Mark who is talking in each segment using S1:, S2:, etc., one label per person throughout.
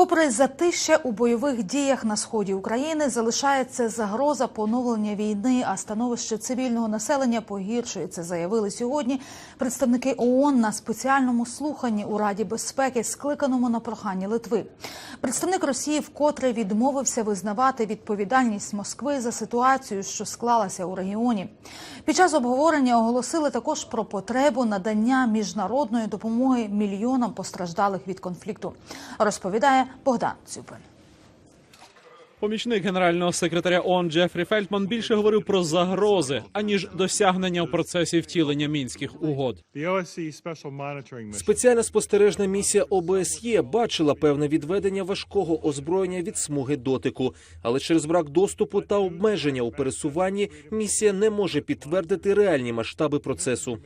S1: Попри затища у бойових діях на сході України, залишається загроза поновлення війни, а становище цивільного населення погіршується. Заявили сьогодні представники ООН на спеціальному слуханні у Раді безпеки, скликаному на прохання Литви. Представник Росії вкотре відмовився визнавати відповідальність Москви за ситуацію, що склалася у регіоні. Під час обговорення оголосили також про потребу надання міжнародної допомоги мільйонам постраждалих від конфлікту. Розповідає Богдан Цюпин.
S2: Помічник генерального секретаря ООН Джефрі Фельдман більше говорив про загрози аніж досягнення в процесі втілення мінських угод.
S3: Спеціальна спостережна місія ОБСЄ бачила певне відведення важкого озброєння від смуги дотику, але через брак доступу та обмеження у пересуванні місія не може підтвердити реальні масштаби процесу.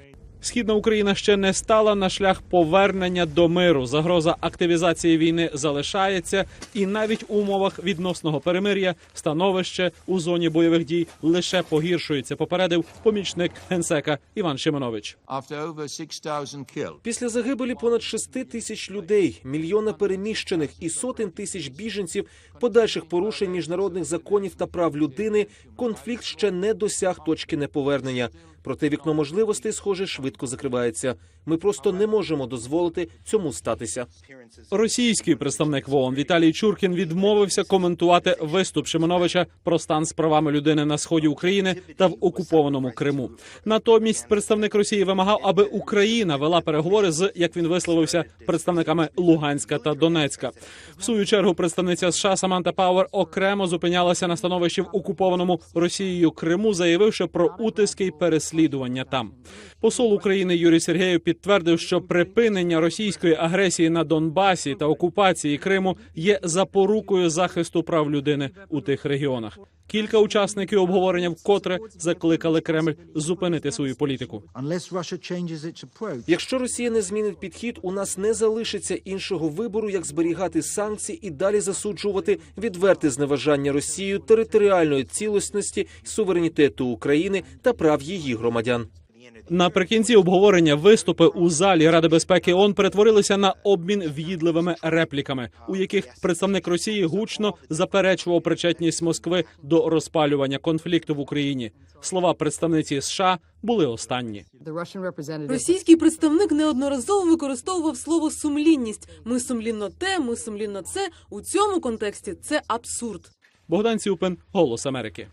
S2: Східна Україна ще не стала на шлях повернення до миру. Загроза активізації війни залишається, і навіть у умовах відносного перемир'я становище у зоні бойових дій лише погіршується. Попередив помічник генсека Іван Шимонович.
S4: after over 6,000 killed.
S3: Після загибелі понад 6 тисяч людей, мільйона переміщених і сотень тисяч біженців, подальших порушень міжнародних законів та прав людини, конфлікт ще не досяг точки неповернення. Проте вікно можливостей, схоже, швидко закривається. Ми просто не можемо дозволити цьому статися.
S2: Російський представник в ООН Віталій Чуркін відмовився коментувати виступ Шимоновича про стан з правами людини на сході України та в окупованому Криму. Натомість представник Росії вимагав, аби Україна вела переговори з як він висловився представниками Луганська та Донецька. В свою чергу представниця США Саманта Пауер окремо зупинялася на становищі в окупованому Росією Криму, заявивши про утиски й переслідування там. Посол України Юрій Сергеєв підтвердив, що припинення російської агресії на Донбасі та окупації Криму є запорукою захисту прав людини у тих регіонах. Кілька учасників обговорення вкотре закликали Кремль зупинити свою політику.
S3: Якщо Росія не змінить підхід, у нас не залишиться іншого вибору, як зберігати санкції і далі засуджувати відверте зневажання Росією територіальної цілісності суверенітету України та прав її громадян.
S2: Наприкінці обговорення виступи у залі Ради безпеки ООН перетворилися на обмін в'їдливими репліками, у яких представник Росії гучно заперечував причетність Москви до розпалювання конфлікту в Україні. Слова представниці США були останні.
S5: Російський представник неодноразово використовував слово сумлінність. Ми сумлінно те, ми сумлінно це. У цьому контексті це абсурд.
S2: Богдан Цюпин, Голос Америки.